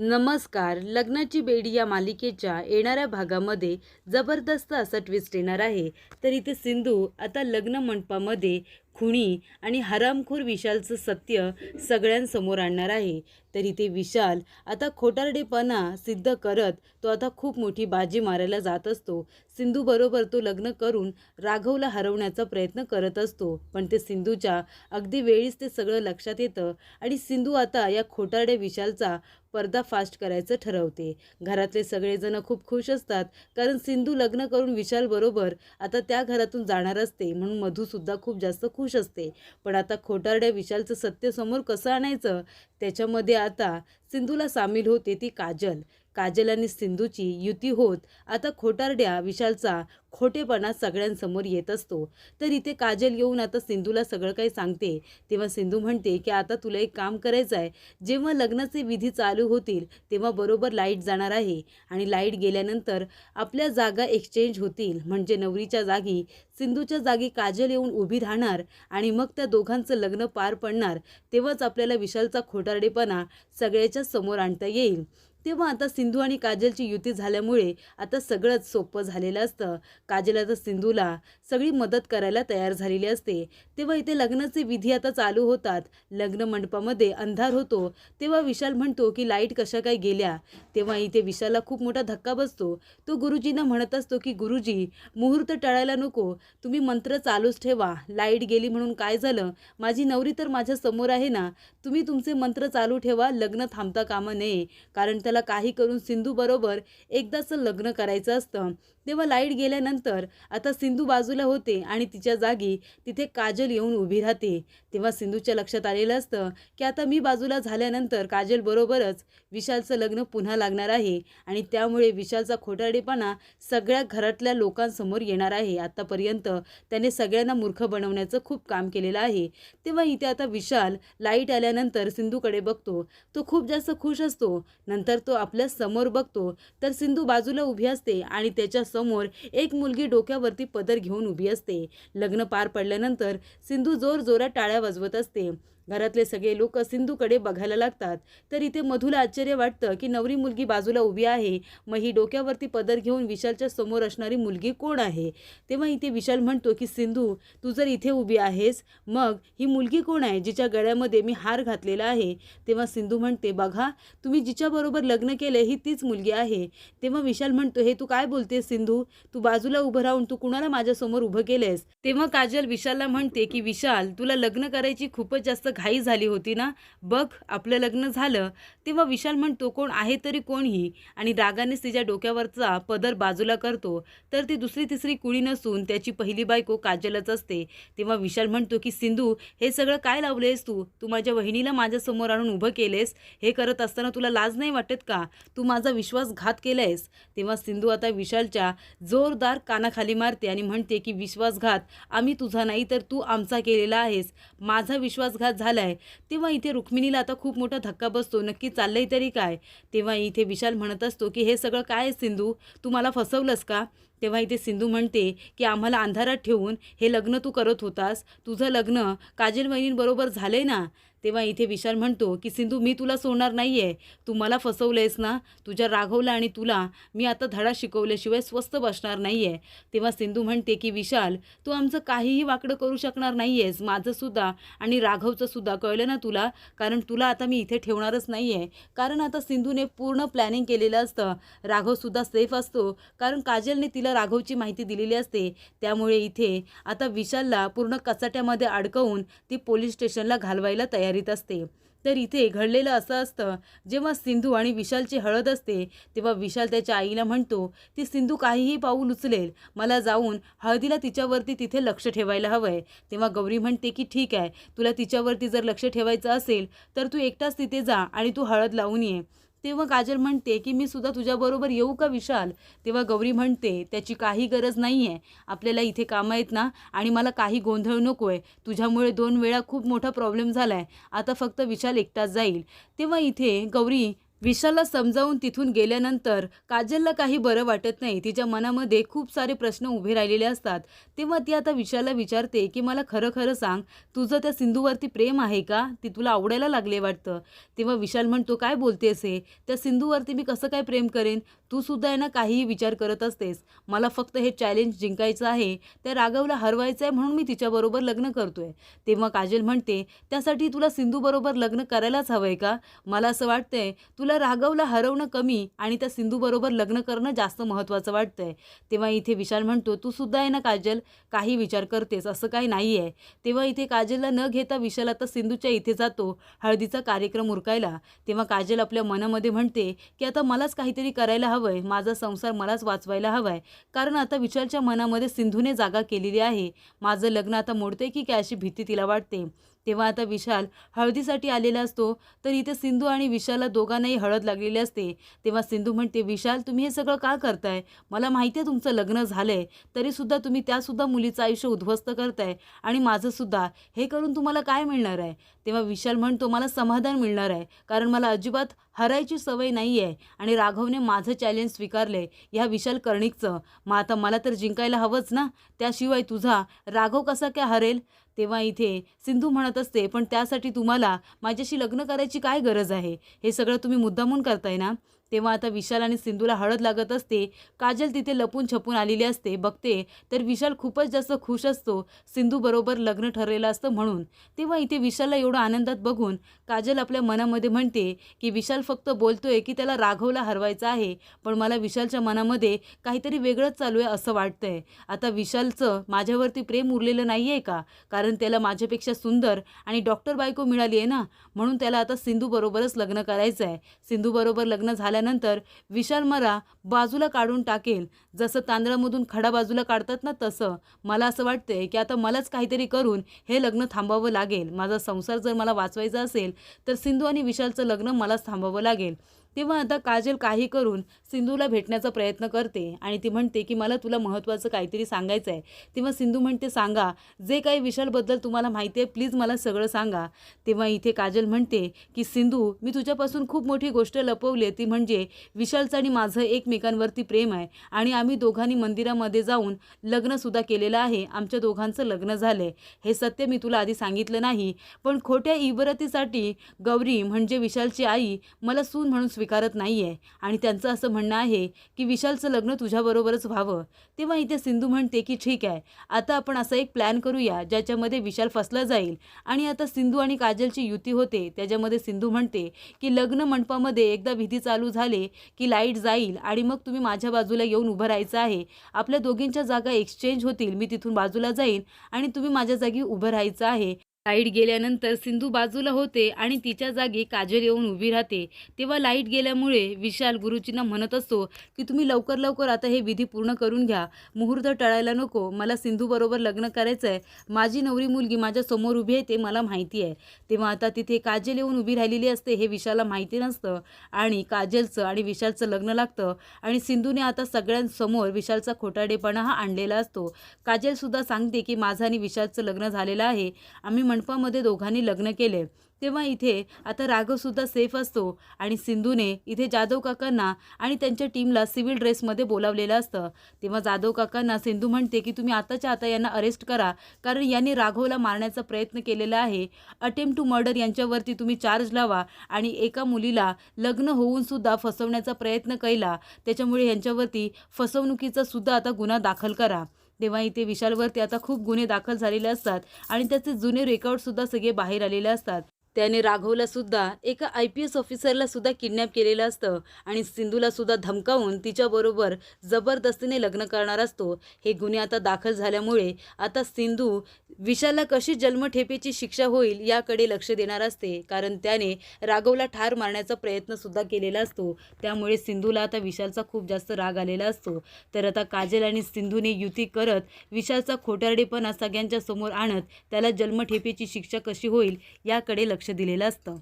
नमस्कार. लग्नाची बेडी या मालिकेच्या येणाऱ्या भागामध्ये जबरदस्त असा ट्विस्ट येणार आहे. तर इथे सिंधू आता लग्न मंडपामध्ये खुणी आणि हरामखोर विशालचं सत्य सगळ्यांसमोर आणणार आहे. तर इथे विशाल आता खोटारडेपणा सिद्ध करत तो आता खूप मोठी बाजी मारायला जात असतो. सिंधूबरोबर तो लग्न करून राघवला हरवण्याचा प्रयत्न करत असतो. पण ते सिंधूच्या अगदी वेळीच ते सगळं लक्षात येतं आणि सिंधू आता या खोटारडे विशालचा पर्दाफास्ट करायचं ठरवते. घरातले सगळेजण खूप खुश असतात कारण सिंधू लग्न करून विशालबरोबर आता त्या घरातून जाणार असते म्हणून मधूसुद्धा खूप जास्त खुश असते. पण आता खोटारड्या विशालचं सत्य समोर कसं आणायचं? त्याच्यामध्ये आता सिंधूला सामील होते ती काजल. काजल आणि सिंधूची युती होत आता खोटारड्या विशालचा खोटेपणा सगळ्यांसमोर येत असतो. तर इथे काजल येऊन आता सिंधूला सगळं काही सांगते. तेव्हा सिंधू म्हणते की आता तुला एक काम करायचं आहे जेव्हा लग्नाचे विधी चालू होतील तेव्हा बरोबर लाइट जाणार आहे. आणि लाइट गेल्यानंतर आपल्या जागा एक्सचेंज होतील. म्हणजे नवरीच्या जागी सिंधूच्या जागी काजल येऊन उभी राहणार आणि मग त्या दोघांचं लग्न पार पडणार तेव्हाच आपल्याला विशालचा खोटारडेपणा सगळ्याच्या समोर आणता येईल. तेव्हा आता सिंधू आणि काजलची युती झाल्यामुळे आता सगळंच सोपं झालेलं असतं. काजल आता सिंधूला सगळी मदत करायला तयार झालेली असते. तेव्हा इथे लग्नाचे विधी आता चालू होतात. लग्न मंडपामध्ये अंधार होतो. तेव्हा विशाल म्हणतो की लाइट कशा काय गेल्या. तेव्हा इथे विशालला खूप मोठा धक्का बसतो. तो गुरुजींना म्हणत असतो की गुरुजी मुहूर्त टाळायला नको. तुम्ही मंत्र चालूच ठेवा. लाइट गेली म्हणून काय झालं? माझी नवरी तर माझ्यासमोर आहे ना. तुम्ही तुमचे मंत्र चालू ठेवा. लग्न थांबता कामा नये. कारण त्याला काही करून सिंधूबरोबर एकदाचं लग्न करायचं असतं. तेव्हा लाइट गेल्यानंतर आता सिंधू बाजूला होते आणि तिच्या जागी तिथे काजल येऊन उभी राहते. तेव्हा सिंधूच्या लक्षात आलेलं असतं की आता मी बाजूला झाल्यानंतर काजलबरोबरच विशालचं लग्न पुन्हा लागणार आहे आणि त्यामुळे विशालचा खोटारडेपणा सगळ्या घरातल्या लोकांसमोर येणार आहे. आत्तापर्यंत त्याने सगळ्यांना मूर्ख बनवण्याचं खूप काम केलेलं आहे. तेव्हा इथे आता विशाल लाइट आल्यानंतर सिंधूकडे बघतो. तो खूप जास्त खुश असतो. नंतर तो आपल्यासमोर बघतो तर सिंधू बाजूला उभी असते आणि त्याच्यासमोर एक मुलगी डोक्यावरती पदर घेऊन उभी असते. लग्न पार पडल्यानंतर सिंधू जोर जोरात टाळ्या वाजवत असते. घरातले सगळे लोक सिंधूकडे बघायला लागतात. तर इथे मधूला आश्चर्य वाटतं की नवरी मुलगी बाजूला उभी आहे. मग ही डोक्यावरती पदर घेऊन विशालच्या समोर असणारी मुलगी कोण आहे? तेव्हा इथे विशाल म्हणतो की सिंधू तू जर इथे उभी आहेस मग ही मुलगी कोण आहे जिच्या गळ्यामध्ये मी हार घातलेला आहे? तेव्हा सिंधू म्हणते बघा तुम्ही जिच्याबरोबर लग्न केलं ही तीच मुलगी आहे. तेव्हा विशाल म्हणतो हे तू काय बोलते सिंधू? तू बाजूला उभं राहून तू कुणाला माझ्यासमोर उभं केलंयस? तेव्हा काजल विशालला म्हणते की विशाल तुला लग्न करायची खूपच जास्त घाई झाली होती ना? बघ आपलं लग्न झालं तेव्हा विशाल म्हणतो कोण आहे तरी कोणही? आणि रागानेच तिच्या डोक्यावरचा पदर बाजूला करतो. तर ती दुसरी तिसरी कुळी नसून त्याची पहिली बायको काजलच असते. तेव्हा विशाल म्हणतो की सिंधू हे सगळं काय लावलेस तू? तू माझ्या वहिनीला माझ्यासमोर आणून उभं केलेस? हे करत असताना तुला लाज नाही वाटत का? तू माझा विश्वासघात केलायस? तेव्हा सिंधू आता विशालच्या जोरदार कानाखाली मारते आणि म्हणते की विश्वासघात? आम्ही तुझा नाही तर तू आमचा केलेला आहेस. माझा विश्वासघात झालाय. तेव्हा इथे रुक्मिणीला आता खूप मोठा धक्का बसतो. नक्की चाललंय तरी काय? तेव्हा इथे विशाल म्हणत असतो की हे सगळं काय आहे सिंधू? तू मला फसवलंस का? तेव्हा इथे सिंधू म्हणते की आम्हाला अंधारात ठेवून हे लग्न तू करत होतास. तुझं लग्न काजल वहिनींबरोबर झालंय ना? तेव्हा इथे विशाल म्हणतो की सिंधू मी तुला सोडणार नाही आहे तू मला फसवलंयस ना. तुझ्या राघवला आणि तुला मी आता धडा शिकवल्याशिवाय स्वस्त बसणार नाही आहे तेव्हा सिंधू म्हणते की विशाल तू आमचं काहीही वाकडं करू शकणार नाही आहेस माझंसुद्धा आणि राघवचंसुद्धा कळलं ना तुला? कारण तुला आता मी इथे ठेवणारच नाही आहे कारण आता सिंधूने पूर्ण प्लॅनिंग केलेलं असतं. राघवसुद्धा सेफ असतो. कारण काजलने तिला राघवची माहिती दिलेली असते. त्यामुळे इथे आता विशालला पूर्ण कचाट्यामध्ये अडकवून ती पोलीस स्टेशनला घालवायला करीत असते. तर इथे घडलेलं असं असतं जेव्हा सिंधू आणि विशालची हळद असते तेव्हा विशाल त्याच्या आईला म्हणतो ती सिंधू काहीही पाऊल उचलेल मला जाऊन हळदीला तिच्यावरती तिथे लक्ष ठेवायला हवं आहे तेव्हा गौरी म्हणते की ठीक आहे तुला तिच्यावरती जर लक्ष ठेवायचं असेल तर तू एकटाच तिथे जा आणि तू हळद लावून ये. तेव्हा काजल म्हणते की मी सुद्धा तुझ्याबरोबर येऊ का विशाल? तेव्हा गौरी म्हणते त्याची काही गरज नाही आहे आपल्याला इथे कामं आहेत ना आणि मला काही गोंधळ नको आहे तुझ्यामुळे दोन वेळा खूप मोठा प्रॉब्लेम झाला आहे आता फक्त विशाल एकटाच जाईल. तेव्हा इथे गौरी विशालला समजावून तिथून गेल्यानंतर काजलला काही बरं वाटत नाही. तिच्या मनामध्ये खूप सारे प्रश्न उभे राहिलेले असतात. तेव्हा ती आता विशालला विचारते की मला खरं खरं सांग तुझं त्या सिंधूवरती प्रेम आहे का? ती तुला आवडायला लागले वाटतं. तेव्हा विशाल म्हणतो काय बोलतेस हे? त्या सिंधूवरती मी कसं काय प्रेम करेन? तू सुद्धा आहे ना काहीही विचार करत असतेस. मला फक्त हे चॅलेंज जिंकायचं आहे. त्या राघवला हरवायचं आहे म्हणून मी तिच्याबरोबर लग्न करतोय. तेव्हा काजल म्हणते त्यासाठी तुला सिंधूबरोबर लग्न करायलाच हवं आहे का? मला असं वाटतंय तुला राघवला हरवणं कमी आणि त्या सिंधूबरोबर लग्न करणं जास्त महत्त्वाचं वाटतंय. तेव्हा इथे विशाल म्हणतो तू सुद्धा आहे ना काजल काही विचार करतेस असं काही नाही आहे तेव्हा इथे काजलला न घेता विशाल आता सिंधूच्या इथे जातो हळदीचा कार्यक्रम उरकायला. तेव्हा काजल आपल्या मनामध्ये म्हणते की आता मलाच काहीतरी करायला हवंय माझा संसार मलाच वाचवायला हवाय. कारण आता विशालच्या मनामध्ये सिंधूने जागा केलेली आहे. माझं लग्न आता मोडते की काय अशी भीती तिला वाटते. तेव्हा आता विशाल हळदीसाठी आलेला असतो तर इथे सिंधू आणि विशालला दोघांनाही हळद लागलेली असते. तेव्हा सिंधू म्हणते विशाल तुम्ही हे सगळं का करताय? मला माहिती आहे तुमचं लग्न झालं आहे तरीसुद्धा तुम्ही त्यासुद्धा मुलीचं आयुष्य उद्ध्वस्त करताय आणि माझंसुद्धा. हे करून तुम्हाला काय मिळणार आहे? तेव्हा विशाल म्हणतो मला समाधान मिळणार आहे कारण मला अजिबात हरायची सवय नाही आहे आणि राघवने माझं चॅलेंज स्वीकारलं आहे ह्या विशाल कर्णिकचं. मग आता मला तर जिंकायला हवंच ना? त्याशिवाय तुझा राघव कसा काय हरेल? तेव्हा इथे सिंधू म्हणत असते पण त्यासाठी तुम्हाला माझ्याशी लग्न करायची काय गरज आहे? हे सगळं तुम्ही मुद्दामून करताय ना? तेव्हा आता विशाल आणि सिंधूला हळद लागत असते. काजल तिथे लपून छपून आलेली असते. बघते तर विशाल खूपच जास्त खुश असतो. सिंधूबरोबर लग्न ठरलेलं असतं म्हणून. तेव्हा इथे विशालला एवढं आनंदात बघून काजल आपल्या मनामध्ये म्हणते की विशाल फक्त बोलतोय की त्याला राघवला हरवायचं आहे पण मला विशालच्या मनामध्ये काहीतरी वेगळंच चालू आहे असं वाटतंय. आता विशालचं माझ्यावरती प्रेम उरलेलं नाही आहे का? कारण त्याला माझ्यापेक्षा सुंदर आणि डॉक्टर बायको मिळाली आहे ना? म्हणून त्याला आता सिंधूबरोबरच लग्न करायचं आहे सिंधूबरोबर लग्न झालं झाल्यानंतर विशाल मला बाजूला काढून टाकेल. जसं तांदळामधून खडा बाजूला काढतात ना तसं. मला असं वाटतंय की आता मलाच काहीतरी करून हे लग्न थांबावं लागेल. माझा संसार जर मला वाचवायचा असेल तर सिंधू आणि विशालचं लग्न मलाच थांबावं लागेल. तेव्हा आता काजल काही करून सिंधूला भेटण्याचा प्रयत्न करते आणि ती म्हणते की मला तुला महत्त्वाचं काहीतरी सांगायचं आहे. तेव्हा सिंधू म्हणते सांगा. जे काही विशालबद्दल तुम्हाला माहिती आहे प्लीज मला सगळं सांगा. तेव्हा इथे काजल म्हणते की सिंधू मी तुझ्यापासून खूप मोठी गोष्ट लपवली आहे. ती म्हणजे विशालचं आणि माझं एकमेकांवरती प्रेम आहे. आणि आम्ही दोघांनी मंदिरामध्ये जाऊन लग्नसुद्धा केलेलं आहे. आमच्या दोघांचं लग्न झालं आहे हे सत्य मी तुला आधी सांगितलं नाही. पण खोट्या इबरतीसाठी गौरी म्हणजे विशालची आई मला सून म्हणून स्वीकारत नाही आहे आणि त्यांचं असं म्हणणं आहे की विशालचं लग्न तुझ्याबरोबरच व्हावं. तेव्हा इथे सिंधू म्हणते की ठीक आहे. आता आपण असा एक प्लॅन करूया ज्याच्यामध्ये विशाल फसला जाईल. आणि आता सिंधू आणि काजलची युती होते. त्याच्यामध्ये सिंधू म्हणते की लग्न मंडपामध्ये एकदा विधी चालू झाले की लाइट जाईल आणि मग तुम्ही माझ्या बाजूला येऊन उभं राहायचं आहे. आपल्या दोघींच्या जागा एक्सचेंज होतील. मी तिथून बाजूला जाईन आणि तुम्ही माझ्या जागी उभं राहायचं आहे. लाइट गेल्यानंतर सिंधू बाजूला होते आणि तिच्या जागी काजल येऊन उभी राहते. तेव्हा लाइट गेल्यामुळे विशाल गुरुजींना म्हणत असतो की तुम्ही लवकर लवकर आता हे विधी पूर्ण करून घ्या. मुहूर्त टळायला नको. मला सिंधूबरोबर लग्न करायचं आहे माझी नवरी मुलगी माझ्यासमोर उभी आहे ते मला माहिती आहे. तेव्हा आता तिथे काजल येऊन उभी राहिलेली असते हे विशालला माहिती नसतं. आणि काजलचं आणि विशालचं लग्न लागतं. आणि सिंधूने आता सगळ्यांसमोर विशालचा खोटाडेपणा हा आणलेला असतो. काजलसुद्धा सांगते की माझं आणि विशालचं लग्न झालेलं आहे. आम्ही मंडपामध्ये दोघांनी लग्न केले. तेव्हा इथे आता राघवसुद्धा सेफ असतो आणि सिंधूने इथे जाधव काकांना आणि त्यांच्या टीमला सिव्हिल ड्रेसमध्ये बोलावलेलं असतं. तेव्हा जाधव काकांना सिंधू म्हणते की तुम्ही आताच्या आता यांना अरेस्ट करा कारण यांनी राघवला मारण्याचा प्रयत्न केलेला आहे. अटेम्प्ट टू मर्डर यांच्यावरती तुम्ही चार्ज लावा आणि एका मुलीला लग्न होऊन सुद्धा फसवण्याचा प्रयत्न केला. त्याच्यामुळे यांच्यावरती फसवणुकीचा सुद्धा आता गुन्हा दाखल करा. तेव्हा इथे विशालवरती आता खूप गुन्हे दाखल झालेले असतात आणि त्याचे जुने रेकॉर्डसुद्धा सगळे बाहेर आलेले असतात. त्याने राघवला सुद्धा एका आय पी एस ऑफिसरला सुद्धा किडनॅप केलेलं असतं आणि सिंधूला सुद्धा धमकावून तिच्याबरोबर जबरदस्तीने लग्न करणार असतो. हे गुन्हे आता दाखल झाल्यामुळे आता सिंधू विशालला कशी जन्मठेपेची शिक्षा होईल याकडे लक्ष देणार असते. कारण त्याने राघवला ठार मारण्याचा प्रयत्न सुद्धा केलेला असतो. त्यामुळे सिंधूला आता विशालचा खूप जास्त राग आलेला असतो. तर आता काजल आणि सिंधूने युती करत विशालचा खोटारडेपणा सगळ्यांच्या समोर आणत त्याला जन्मठेपेची शिक्षा कशी होईल याकडे लक्ष लक्ष दिलेलं असतं.